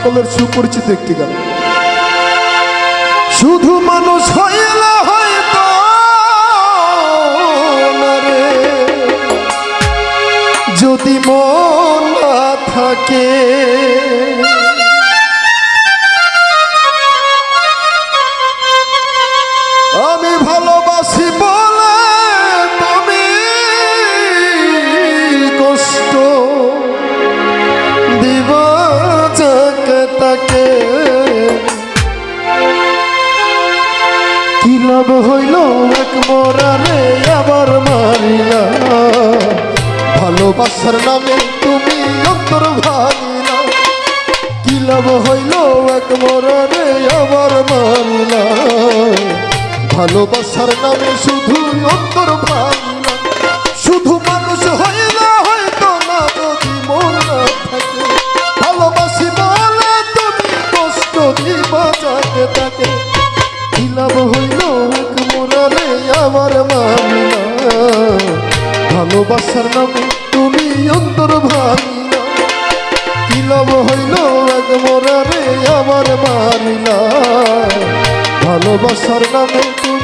সকলের সুপরিচিত একটি গান। শুধু মানুষ হইলে হয়তো যদি মন না থাকে হইল এক মরারে আবার মারিলা। ভালোবাসার নামে তুমি অন্তর ভাঙিলা। কি লাভ হইল এক মরারে আবার মারিলা। ভালোবাসার নামে শুধু অন্তর ভাঙিলা। ভালোবাসার নামে তুমি অন্তর ভাঙিলা। কি লাভ হইল এক মোরারে, আমার মারিলা। ভালোবাসার নামে তুমি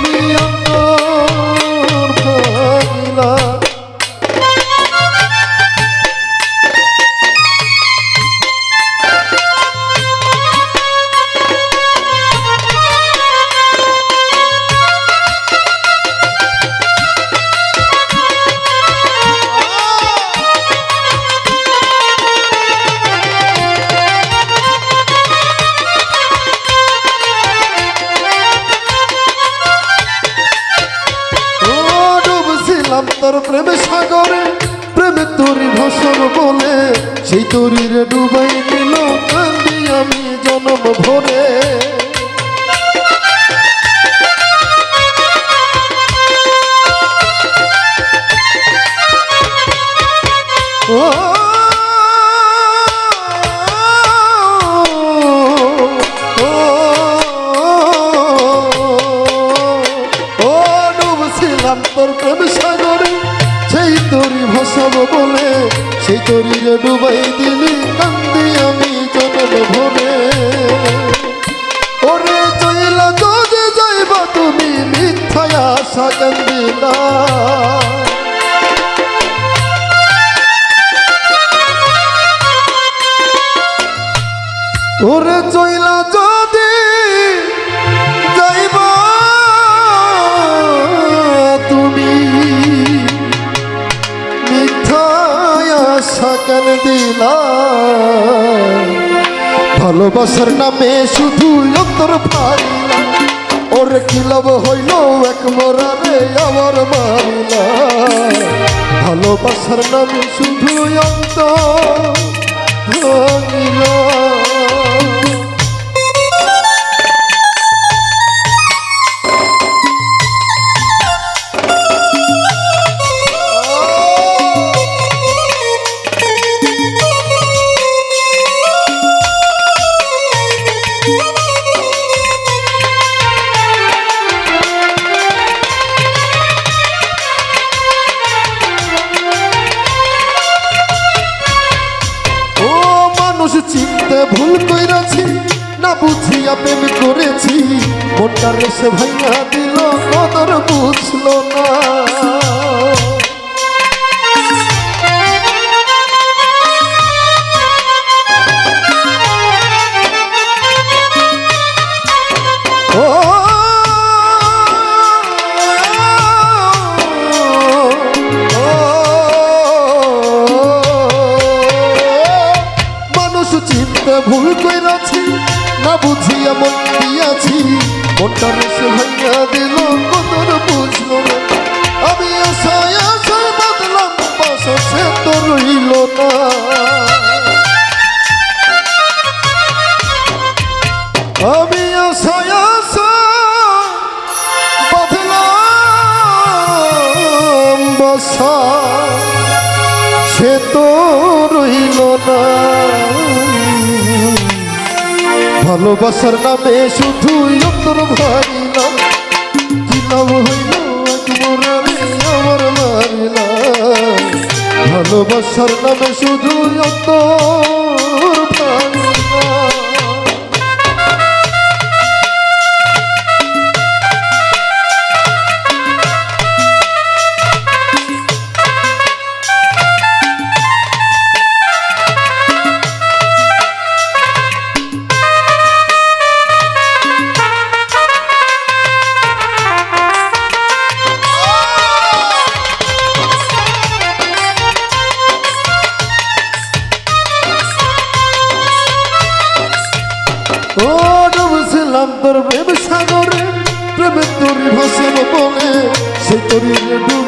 ভাষণ বলে সেই তরিরে ডুবাই দিল কান্দি আমি জনম ভরে ডুবছিলাম তোর প্রেম সাগরে সেই তরি ভাসাব বলে, সেই তরি ডুবাই দিলি, কান্দি আমি জনম ভরে। ওরে চইলা যদি যাইবা তুমি, মিথ্যায় আশা কান্দিলা ওরে আশা দিলা? ভালোবাসার নামে শুধু অন্তর ফারিলা ওর কি লাভ হইল? এক মরারে আমার মারিলা। ভালোবাসার নামে শুধু অন্তর ভাঙিলা। চিনতে ভুল কইরাছি না বুঝিয়া প্রেম করেছি। মনটা রেসে ভাইয়া দিল কদর বুঝলো না। দিয়াছি মনটা রসে ভাইয়া দিল কদর বুঝলো না। আমি আশায় আশায় বাদলাম বাসা সে তো রইল না। আমি আশায় আশায় সে তো রইল না। ভালোবাসার নামে শুধু অন্তর ভাইলা কি নাম হইল আমার মারিলা ভালোবাসার নামে শুধু অন্তর তরি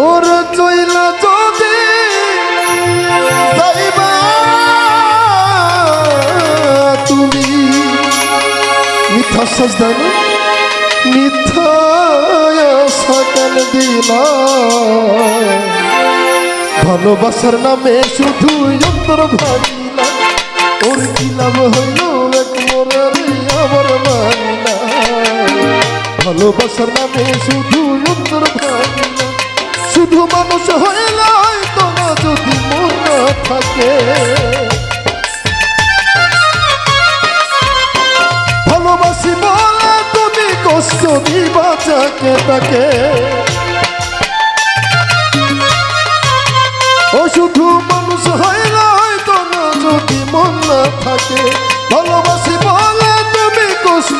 ওরে চইলা যদি তুমি মিথ্যা সাজদান মিথ্যা সকাল দিলা। ভালোবাসার নামে শুধু অন্তর ভাগিলা ওর কি লাভ হইল আমার ভালোবাসার নামে শুধু অন্তর শুধু মানুষ না যদি মন থাকে। ভালোবাসি বলে তুমি কষ্ট দিবা যাকে তাকে। ও শুধু মানুষ যদি মন থাকে। ভালোবাসি বলে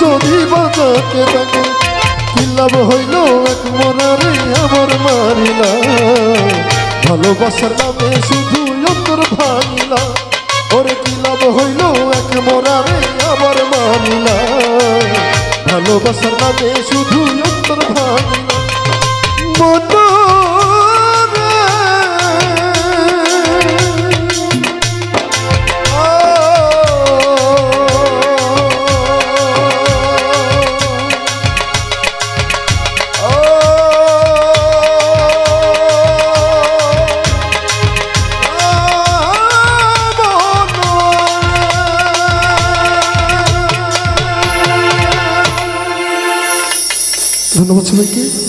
দিবা যাকে তাকে কি হইল এক মরারে আমার মারিলা? ভালোবাসার নামে শুধু অন্তর ভাঙিলা। ওরে, কি লাভ হইল এক মরারে আমার মানিলা ভালোবাসার নামে শুধু অন্তর ভাঙিলা। মন Okay.